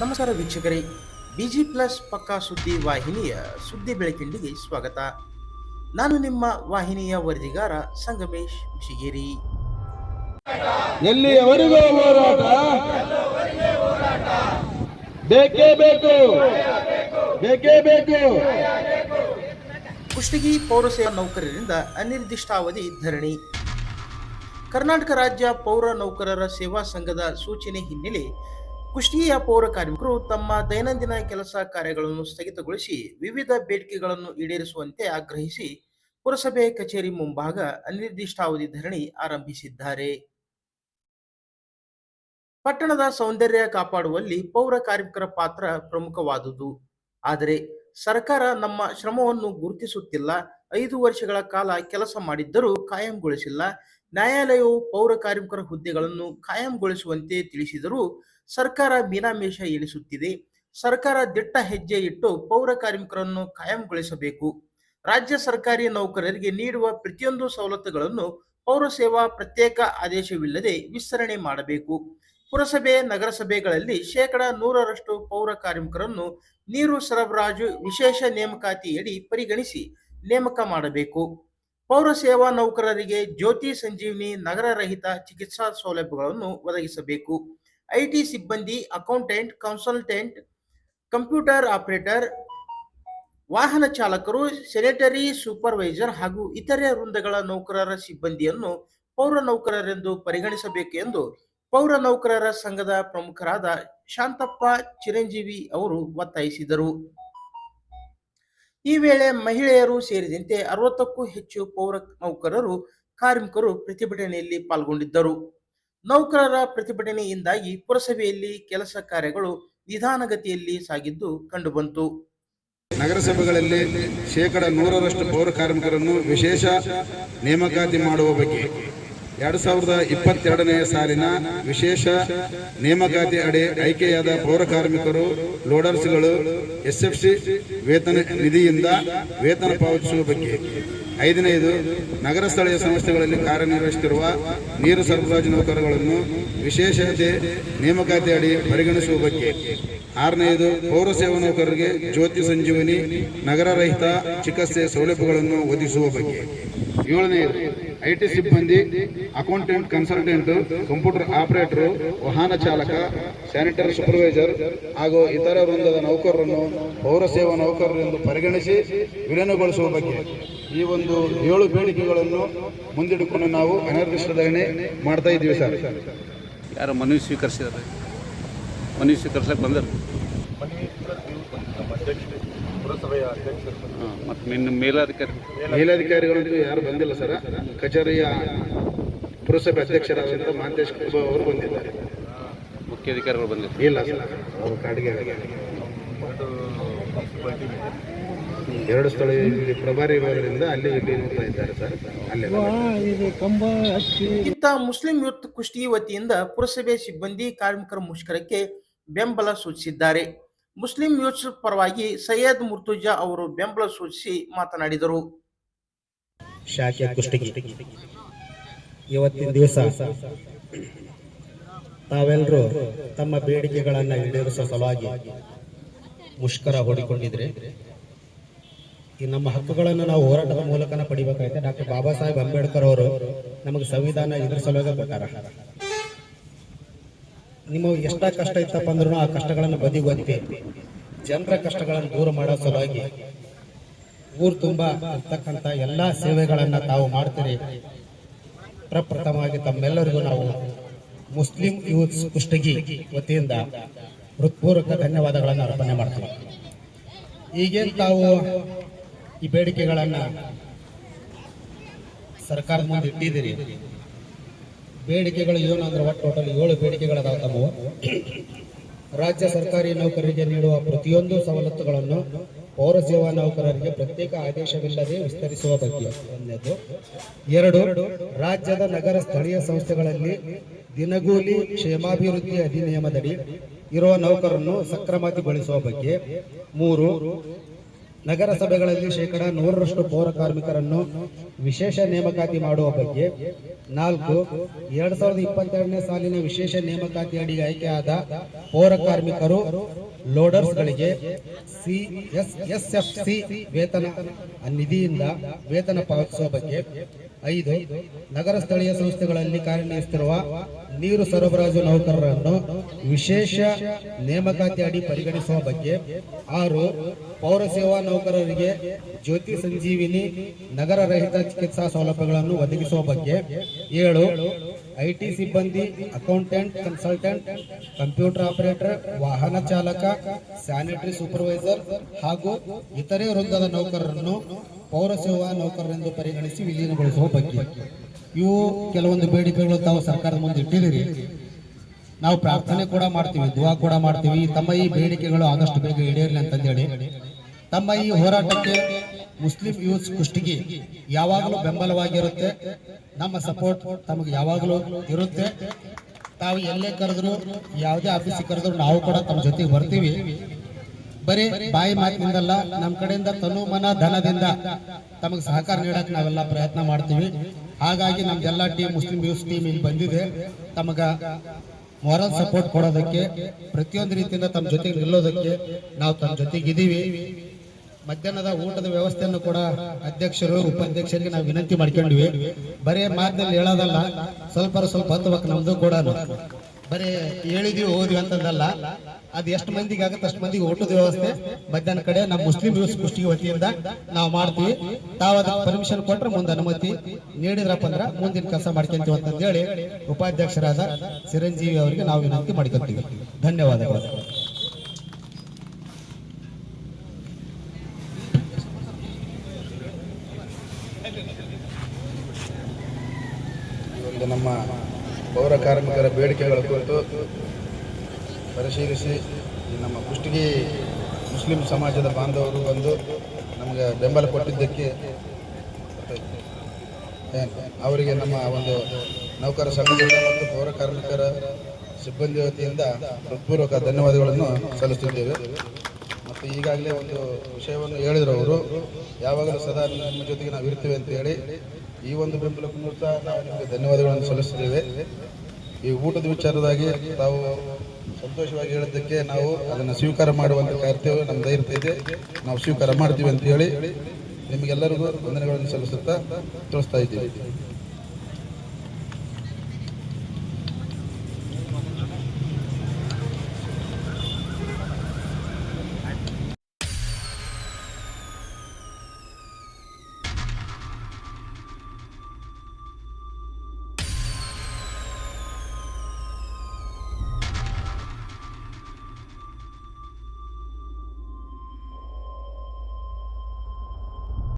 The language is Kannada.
ನಮಸ್ಕಾರ ವೀಕ್ಷಕರೇ. ಬಿಜಿ ಪ್ಲಸ್ ಪಕ್ಕಾ ಸುದ್ದಿ ವಾಹಿನಿಯ ಸುದ್ದಿ ಬೆಳಕಿಂಡಿಗೆ ಸ್ವಾಗತ. ನಾನು ನಿಮ್ಮ ವಾಹಿನಿಯ ವರದಿಗಾರ ಸಂಗಮೇಶ್ ಶಿಗಿರಿ ಎಲ್ಲಿಯವರೆಗೂ ಹೋರಾಟ? ಬೇಕೇ ಬೇಕು. ಬೇಕೇ ಬೇಕು. ಕುಷ್ಟಗಿ ಪೌರಸೇವಾ ನೌಕರರಿಂದ ಅನಿರ್ದಿಷ್ಟಾವಧಿ ಧರಣಿ. ಕರ್ನಾಟಕ ರಾಜ್ಯ ಪೌರ ನೌಕರರ ಸೇವಾ ಸಂಘದ ಸೂಚನೆ ಹಿನ್ನೆಲೆ ಕುಷ್ಟಗಿಯ ಪೌರ ಕಾರ್ಮಿಕರು ತಮ್ಮ ದೈನಂದಿನ ಕೆಲಸ ಕಾರ್ಯಗಳನ್ನು ಸ್ಥಗಿತಗೊಳಿಸಿ ವಿವಿಧ ಬೇಡಿಕೆಗಳನ್ನು ಈಡೇರಿಸುವಂತೆ ಆಗ್ರಹಿಸಿ ಪುರಸಭೆ ಕಚೇರಿ ಮುಂಭಾಗ ಅನಿರ್ದಿಷ್ಟಾವಧಿ ಧರಣಿ ಆರಂಭಿಸಿದ್ದಾರೆ. ಪಟ್ಟಣದ ಸೌಂದರ್ಯ ಕಾಪಾಡುವಲ್ಲಿ ಪೌರ ಕಾರ್ಮಿಕರ ಪಾತ್ರ ಪ್ರಮುಖವಾದುದು. ಆದರೆ ಸರ್ಕಾರ ನಮ್ಮ ಶ್ರಮವನ್ನು ಗುರುತಿಸುತ್ತಿಲ್ಲ. ಐದು ವರ್ಷಗಳ ಕಾಲ ಕೆಲಸ ಮಾಡಿದ್ದರೂ ಕಾಯಂಗೊಳಿಸಿಲ್ಲ. ನ್ಯಾಯಾಲಯವು ಪೌರ ಕಾರ್ಮಿಕರ ಹುದ್ದೆಗಳನ್ನು ಕಾಯಂಗೊಳಿಸುವಂತೆ ತಿಳಿಸಿದರೂ ಸರ್ಕಾರ ಮೀನಾಮೇಷ ಇಳಿಸುತ್ತಿದೆ. ಸರ್ಕಾರ ದಿಟ್ಟ ಹೆಜ್ಜೆ ಇಟ್ಟು ಪೌರ ಕಾರ್ಮಿಕರನ್ನು ಕಾಯಂಗೊಳಿಸಬೇಕು ರಾಜ್ಯ ಸರ್ಕಾರಿ ನೌಕರರಿಗೆ ನೀಡುವ ಪ್ರತಿಯೊಂದು ಸವಲತ್ತುಗಳನ್ನು ಪೌರ ಸೇವಾ ಪ್ರತ್ಯೇಕ ಆದೇಶವಿಲ್ಲದೆ ವಿಸ್ತರಣೆ ಮಾಡಬೇಕು. ಪುರಸಭೆ, ನಗರಸಭೆಗಳಲ್ಲಿ ಶೇಕಡ ನೂರರಷ್ಟು ಪೌರ ಕಾರ್ಮಿಕರನ್ನು ನೀರು ಸರಬರಾಜು ವಿಶೇಷ ನೇಮಕಾತಿಯಡಿ ಪರಿಗಣಿಸಿ ನೇಮಕ ಮಾಡಬೇಕು. ಪೌರ ಸೇವಾ ನೌಕರರಿಗೆ ಜ್ಯೋತಿ ಸಂಜೀವಿನಿ ನಗರ ರಹಿತ ಚಿಕಿತ್ಸಾ ಸೌಲಭ್ಯಗಳನ್ನು ಒದಗಿಸಬೇಕು. ಐಟಿ ಸಿಬ್ಬಂದಿ, ಅಕೌಂಟೆಂಟ್, ಕನ್ಸಲ್ಟೆಂಟ್, ಕಂಪ್ಯೂಟರ್ ಆಪರೇಟರ್, ವಾಹನ ಚಾಲಕರು, ಸೆನೆಟರಿ ಸೂಪರ್ವೈಸರ್ ಹಾಗೂ ಇತರೆ ವೃಂದಗಳ ನೌಕರರ ಸಿಬ್ಬಂದಿಯನ್ನು ಪೌರ ನೌಕರರೆಂದು ಪರಿಗಣಿಸಬೇಕು ಎಂದು ಪೌರ ನೌಕರರ ಸಂಘದ ಪ್ರಮುಖರಾದ ಶಾಂತಪ್ಪ ಚಿರಂಜೀವಿ ಅವರು ಒತ್ತಾಯಿಸಿದರು. ಈ ವೇಳೆ ಮಹಿಳೆಯರು ಸೇರಿದಂತೆ ಅರವತ್ತಕ್ಕೂ ಹೆಚ್ಚು ಪೌರ ನೌಕರರು, ಕಾರ್ಮಿಕರು ಪ್ರತಿಭಟನೆಯಲ್ಲಿ ಪಾಲ್ಗೊಂಡಿದ್ದರು. ನೌಕರರ ಪ್ರತಿಭಟನೆಯಿಂದಾಗಿ ಪುರಸಭೆಯಲ್ಲಿ ಕೆಲಸ ಕಾರ್ಯಗಳು ನಿಧಾನಗತಿಯಲ್ಲಿ ಸಾಗಿದ್ದು ಕಂಡುಬಂತು. ನಗರಸಭೆಗಳಲ್ಲಿ ಶೇಕಡ ನೂರರಷ್ಟು ಪೌರ ಕಾರ್ಮಿಕರನ್ನು ವಿಶೇಷ ನೇಮಕಾತಿ ಮಾಡುವ ಬಗ್ಗೆ ಎರಡು ಸಾವಿರದ ಇಪ್ಪತ್ತೆರಡನೆಯ ಸಾಲಿನ ವಿಶೇಷ ನೇಮಕಾತಿ ಅಡಿ ಆಯ್ಕೆಯಾದ ಪೌರ ಕಾರ್ಮಿಕರು, ಲೋಡರ್ಸ್ಗಳು, ಎಸ್ಎಫ್ಸಿ ವೇತನ ನಿಧಿಯಿಂದ ವೇತನ ಪಾವತಿಸುವ ಬಗ್ಗೆ ಐದನೆಯದು ನಗರ ಸ್ಥಳೀಯ ಸಂಸ್ಥೆಗಳಲ್ಲಿ ಕಾರ್ಯನಿರ್ವಹಿಸುತ್ತಿರುವ ನೀರು ಸರಬರಾಜು ನೌಕರರುಗಳನ್ನು ವಿಶೇಷತೆ ನೇಮಕಾತಿ ಅಡಿ ಪರಿಗಣಿಸುವ ಬಗ್ಗೆ. ಆರನೆಯದು ಪೌರ ಸೇವಾ ನೌಕರರಿಗೆ ಜ್ಯೋತಿ ಸಂಜೀವನಿ ನಗರ ರಹಿತ ಚಿಕಿತ್ಸೆ ಸೌಲಭ್ಯಗಳನ್ನು ಒದಗಿಸುವ ಬಗ್ಗೆ. ಏಳನೆಯದು, ಐಟಿ ಸಿಬ್ಬಂದಿ, ಅಕೌಂಟೆಂಟ್ ಕನ್ಸಲ್ಟೆಂಟ್, ಕಂಪ್ಯೂಟರ್ ಆಪರೇಟರ್, ವಾಹನ ಚಾಲಕ, ಸ್ಯಾನಿಟರಿ ಸೂಪರ್ವೈಸರ್ ಹಾಗೂ ಇತರ ವೃಂದದ ನೌಕರರನ್ನು ಪೌರ ಸೇವಾ ನೌಕರರೆಂದು ಪರಿಗಣಿಸಿ ವಿಲೀನಗೊಳಿಸುವ ಬಗ್ಗೆ. ಈ ಒಂದು ಏಳು ಬೇಡಿಕೆಗಳನ್ನು ಮುಂದಿಟ್ಟುಕೊಂಡು ನಾವು ಅನಿರ್ದಿಷ್ಟ ಮಾಡ್ತಾ ಇದ್ದೀವಿ ಸರ್. ಯಾರು ಮನವಿ ಸ್ವೀಕರಿಸಿದ್ದಾರೆ? ಮನವಿ ಸ್ವೀಕರಿಸ್ಲಿಕ್ಕೆ ಬಂದರು. ಹಾಂ ಮತ್ತು ನಿನ್ನ ಮೇಲಾಧಿಕಾರಿ ಮೇಲಧಿಕಾರಿಗಳಂತೂ ಯಾರು ಬಂದಿಲ್ಲ ಸರ್. ಕಚೇರಿಯ ಪುರಸಭೆ ಅಧ್ಯಕ್ಷರಾದಂಥ ಮಹಾಂತೇಶ್ ಕುರ್ಬಾ ಅವರು ಬಂದಿದ್ದಾರೆ. ಮುಖ್ಯ ಅಧಿಕಾರಿಗಳು ಬಂದಿದ್ದಾರೆ ಇಲ್ಲ ಸರ್. ಅವರು ಕಾಡಿಗೆ ಎರಡು ಸ್ಥಳ ಇಲ್ಲಿ ಪ್ರಭಾರಿ ಇರೋದ್ರಿಂದ ಅಲ್ಲಿ ಇಲ್ಲಿ ನೋಡ್ತಾ ಇದ್ದಾರೆ ಸರ್. ಅಲ್ಲೇ ಇಂಥ ಮುಸ್ಲಿಂ ಯೂತ್ ಕುಸ್ತಿ ವತಿಯಿಂದ ಪುರಸಭೆ ಸಿಬ್ಬಂದಿ ಕಾರ್ಮಿಕರ ಮುಷ್ಕರಕ್ಕೆ ಬೆಂಬಲ ಸೂಚಿಸಿದ್ದಾರೆ. ಮುಸ್ಲಿಂ ಯೂಸುಫ್ ಪರವಾಗಿ ಸೈಯದ್ ಮುರ್ತುಜಾ ಅವರು ಬೆಂಬಲ ಸೂಚಿಸಿ ಮಾತನಾಡಿದರು. ಇವತ್ತಿನ ದಿವಸ ತಾವೆಲ್ಲರೂ ತಮ್ಮ ಬೇಡಿಕೆಗಳನ್ನು ಈಡೇರಿಸುವ ಸಲುವಾಗಿ ಮುಷ್ಕರ ಹೂಡಿಕೊಂಡಿದ್ರೆ. ಈ ನಮ್ಮ ಹಕ್ಕುಗಳನ್ನು ನಾವು ಹೋರಾಟದ ಮೂಲಕನ ಪಡಿಬೇಕಾಯ್ತೆ. ಡಾಕ್ಟರ್ ಬಾಬಾ ಸಾಹೇಬ್ ಅಂಬೇಡ್ಕರ್ ಅವರು ನಮಗೆ ಸಂವಿಧಾನ ಇದ್ರ ಸಲುವಾಗಿ ಕೊಟ್ಟಾರ ನಿಮಗೆ ಎಷ್ಟ ಕಷ್ಟ ಇತ್ತಪ್ಪ ಅಂದ್ರೂ ಆ ಕಷ್ಟಗಳನ್ನು ಬದಿಗೊತ್ತಿ. ಜನರ ಕಷ್ಟಗಳನ್ನು ದೂರ ಮಾಡೋ ಸಲುವಾಗಿ ಊರು ತುಂಬ ಇರ್ತಕ್ಕಂಥ ಎಲ್ಲ ಸೇವೆಗಳನ್ನು ತಾವು ಮಾಡ್ತೀರಿ. ಪ್ರಪ್ರಥಮವಾಗಿ ತಮ್ಮೆಲ್ಲರಿಗೂ ನಾವು ಮುಸ್ಲಿಂ ಯೂತ್ ಕುಷ್ಟಗಿ ವತಿಯಿಂದ ಹೃತ್ಪೂರ್ವಕ ಧನ್ಯವಾದಗಳನ್ನು ಅರ್ಪಣೆ ಮಾಡ್ತೀವಿ. ಈಗೇನು ತಾವು ಈ ಬೇಡಿಕೆಗಳನ್ನು ಸರ್ಕಾರದ ಮುಂದೆ ಇಟ್ಟಿದ್ದೀರಿ? ಬೇಡಿಕೆಗಳು ಏನು ಅಂದ್ರೆ ಒಟ್ಟು ಟೋಟಲ್ ಏಳು ಬೇಡಿಕೆಗಳದಾವ ರಾಜ್ಯ ಸರ್ಕಾರಿ ನೌಕರರಿಗೆ ನೀಡುವ ಪ್ರತಿಯೊಂದು ಸವಲತ್ತುಗಳನ್ನು ಪೌರ ಸೇವಾ ನೌಕರರಿಗೆ ಪ್ರತ್ಯೇಕ ಆದೇಶವಿಲ್ಲದೆ ವಿಸ್ತರಿಸುವ ಬಗ್ಗೆ. ಒಂದನೇದು. ಎರಡು, ರಾಜ್ಯದ ನಗರ ಸ್ಥಳೀಯ ಸಂಸ್ಥೆಗಳಲ್ಲಿ ದಿನಗೂಲಿ ಕ್ಷೇಮಾಭಿವೃದ್ಧಿ ಅಧಿನಿಯಮದಡಿ ಇರುವ ನೌಕರನ್ನು ಸಕ್ರಮತಿಗೊಳಿಸುವ ಬಗ್ಗೆ. ಮೂರು ನಗರಸಭೆಗಳಲ್ಲಿ ಶೇಕಡ ನೂರರಷ್ಟು ಪೌರ ಕಾರ್ಮಿಕರನ್ನು ವಿಶೇಷ ನೇಮಕಾತಿ ಮಾಡುವ ಬಗ್ಗೆ, ನಾಲ್ಕು, ಎರಡ್ ಸಾವಿರದ ಇಪ್ಪತ್ತೆರಡನೇ ಸಾಲಿನ ವಿಶೇಷ ನೇಮಕಾತಿ ಅಡಿ ಆಯ್ಕೆಯಾದ ಪೌರ ಕಾರ್ಮಿಕರು, ಲೋಡರ್ಸ್ಗಳಿಗೆ C S S F C ವೇತನ ನಿಧಿಯಿಂದ ವೇತನ ಪಾವತಿಸುವ ಬಗ್ಗೆ ಐದು, ನಗರ ಸ್ಥಳೀಯ ಸಂಸ್ಥೆಗಳಲ್ಲಿ ಕಾರ್ಯನಿರ್ವಹಿಸುತ್ತಿರುವ ನೀರು ಸರಬರಾಜು ನೌಕರರನ್ನು ವಿಶೇಷ ನೇಮಕಾತಿ ಅಡಿ ಪರಿಗಣಿಸುವ ಬಗ್ಗೆ ಆರು, ಪೌರ ಸೇವಾ ನೌಕರರಿಗೆ ಜ್ಯೋತಿ ಸಂಜೀವಿನಿ ನಗರ ರಹಿತ ಚಿಕಿತ್ಸಾ ಸೌಲಭ್ಯಗಳನ್ನು ಒದಗಿಸುವ ಬಗ್ಗೆ ಏಳು, ಐಟಿ ಸಿಬ್ಬಂದಿ, ಅಕೌಂಟೆಂಟ್, ಕನ್ಸಲ್ಟೆಂಟ್, ಕಂಪ್ಯೂಟರ್ ಆಪರೇಟರ್, ವಾಹನ ಚಾಲಕ, ಸ್ಯಾನಿಟರಿ ಸೂಪರ್ವೈಸರ್ ಹಾಗೂ ಇತರೆ ವೃಂದದ ನೌಕರರನ್ನು ಪೌರ ಸೇವಾ ನೌಕರರೆಂದು ಪರಿಗಣಿಸಿ ವಿಲೀನಗೊಳಿಸುವ ಬಗ್ಗೆ. ಇವು ಕೆಲವೊಂದು ಬೇಡಿಕೆಗಳು ತಾವು ಸರ್ಕಾರದ ಮುಂದೆ ಇಟ್ಟಿದ್ದೀರಿ. ನಾವು ಪ್ರಾರ್ಥನೆ ಕೂಡ ಮಾಡ್ತೀವಿ, ದುವಾ ಕೂಡ ಮಾಡ್ತೀವಿ. ತಮ್ಮ ಈ ಬೇಡಿಕೆಗಳು ಆದಷ್ಟು ಬೇಗ ಈಡೇರಲಿ ಅಂತಂದೇಳಿ. ತಮ್ಮ ಈ ಹೋರಾಟಕ್ಕೆ ಮುಸ್ಲಿಂ ಯೂತ್ ಕುಷ್ಟಿಗೆ ಯಾವಾಗಲೂ ಬೆಂಬಲವಾಗಿರುತ್ತೆ. ನಮ್ಮ ಸಪೋರ್ಟ್ ತಮಗೆ ಯಾವಾಗಲೂ ಇರುತ್ತೆ. ತಾವು ಎಲ್ಲೇ ಕರೆದ್ರು, ಯಾವುದೇ ಆಫೀಸಿಗೆ ಕರೆದ್ರು ನಾವು ಕೂಡ ತಮ್ಮ ಜೊತೆಗೆ ಬರ್ತೀವಿ. ಬರೀ ಬಾಯಿ ಮಾತಿನಿಂದಲ್ಲ ನಮ್ಮ ಕಡೆಯಿಂದ ತನು ಮನ ಧನದಿಂದ ತಮಗೆ ಸಹಕಾರ ನೀಡಕ್ಕೆ ನಾವೆಲ್ಲ ಪ್ರಯತ್ನ ಮಾಡ್ತೀವಿ. ಹಾಗಾಗಿ ನಮ್ದೆಲ್ಲ ಟೀಮ್ ಮುಸ್ಲಿಂ ಯೂಸ್ ಟೀಮ್ ಇಲ್ಲಿ ಬಂದಿದೆ. ತಮಗ ಮೊರಲ್ ಸಪೋರ್ಟ್ ಕೊಡೋದಕ್ಕೆ, ಪ್ರತಿಯೊಂದು ರೀತಿಯಿಂದ ತಮ್ಮ ಜೊತೆಗೆ ನಿಲ್ಲೋದಕ್ಕೆ ನಾವು ತಮ್ಮ ಜೊತೆಗಿದ್ದೀವಿ. ಮಧ್ಯಾಹ್ನದ ಊಟದ ವ್ಯವಸ್ಥೆಯನ್ನು ಕೂಡ ಅಧ್ಯಕ್ಷರು, ಉಪಾಧ್ಯಕ್ಷರಿಗೆ ನಾವು ವಿನಂತಿ ಮಾಡ್ಕೊಂಡ್ವಿ. ಬರೀ ಮಾತಿನಲ್ಲಿ ಹೇಳೋದಲ್ಲ ಸ್ವಲ್ಪ ಸ್ವಲ್ಪ ಹತ್ತಬೇಕು ನಮ್ದು ಕೂಡ ಬರೀ ಹೇಳಿದೀವಿ, ಓದಿವಿ ಅಂತಂದಲ್ಲ. ಅದು ಎಷ್ಟು ಮಂದಿಗೆ ಆಗುತ್ತೆ ಅಷ್ಟು ಮಂದಿಗೆ ಊಟದ ವ್ಯವಸ್ಥೆ. ಮಧ್ಯಾಹ್ನ ಕಡೆ ನಮ್ಮ ಮುಸ್ಲಿಂ ಯೂಸ್ ಕುಷ್ಟಿಗೆ ವತಿಯಿಂದ ನಾವು ಮಾಡ್ತೀವಿ. ತಾವು ಅದಕ್ಕೆ ಪರ್ಮಿಷನ್ ಕೊಟ್ರೆ ಮುಂದೆ ಅನುಮತಿ ನೀಡಿದ್ರಪ್ಪ ಅಂದ್ರೆ ಮುಂದಿನ ಕೆಲಸ ಮಾಡ್ಕೊಂತೀವಿ ಅಂತ ಹೇಳಿ ಉಪಾಧ್ಯಕ್ಷರಾದ ಚಿರಂಜೀವಿ ಅವರಿಗೆ ನಾವು ವಿನಂತಿ ಮಾಡ್ಕೊತೀವಿ ಧನ್ಯವಾದಗಳು. ನಮ್ಮ ಪೌರ ಕಾರ್ಮಿಕರ ಬೇಡಿಕೆಗಳ ಕುರಿತು ಪರಿಶೀಲಿಸಿ ನಮ್ಮ ಕುಷ್ಟಗಿ ಮುಸ್ಲಿಂ ಸಮಾಜದ ಬಾಂಧವರು ಬಂದು ನಮಗೆ ಬೆಂಬಲ ಕೊಟ್ಟಿದ್ದಕ್ಕೆ ಅವರಿಗೆ ನಮ್ಮ ಒಂದು ನೌಕರ ಸಂಘದಿಂದ ಮತ್ತು ಪೌರ ಕಾರ್ಮಿಕರ ಸಿಬ್ಬಂದಿ ವತಿಯಿಂದ ಹೃತ್ಪೂರ್ವಕ ಧನ್ಯವಾದಗಳನ್ನು ಸಲ್ಲಿಸುತ್ತಿದ್ದೇವೆ. ಮತ್ತು ಈಗಾಗಲೇ ಒಂದು ವಿಷಯವನ್ನು ಹೇಳಿದರು ಅವರು, ಯಾವಾಗಲೂ ಸದಾ ನಿಮ್ಮ ಜೊತೆಗೆ ನಾವು ಇರ್ತೇವೆ ಅಂತ ಹೇಳಿ ಈ ಒಂದು ಬೆಂಬಲ ಸಹ ನಾವು ನಿಮಗೆ ಧನ್ಯವಾದಗಳನ್ನು ಸಲ್ಲಿಸುತ್ತೇವೆ. ಈ ಊಟದ ವಿಚಾರದಾಗಿ ತಾವು ಸಂತೋಷವಾಗಿ ಹೇಳಿದ್ದಕ್ಕೆ ನಾವು ಅದನ್ನು ಸ್ವೀಕಾರ ಮಾಡುವಂಥ ನಮ್ಮ ಧೈರ್ಯ ಇದೆ. ನಾವು ಸ್ವೀಕಾರ ಮಾಡ್ತೀವಿ ಅಂತ ಹೇಳಿ ನಿಮಗೆಲ್ಲರಿಗೂ ವಂದನೆಗಳನ್ನು ಸಲ್ಲಿಸುತ್ತಾ ತಿಳಿಸ್ತಾ ಇದ್ದೀವಿ.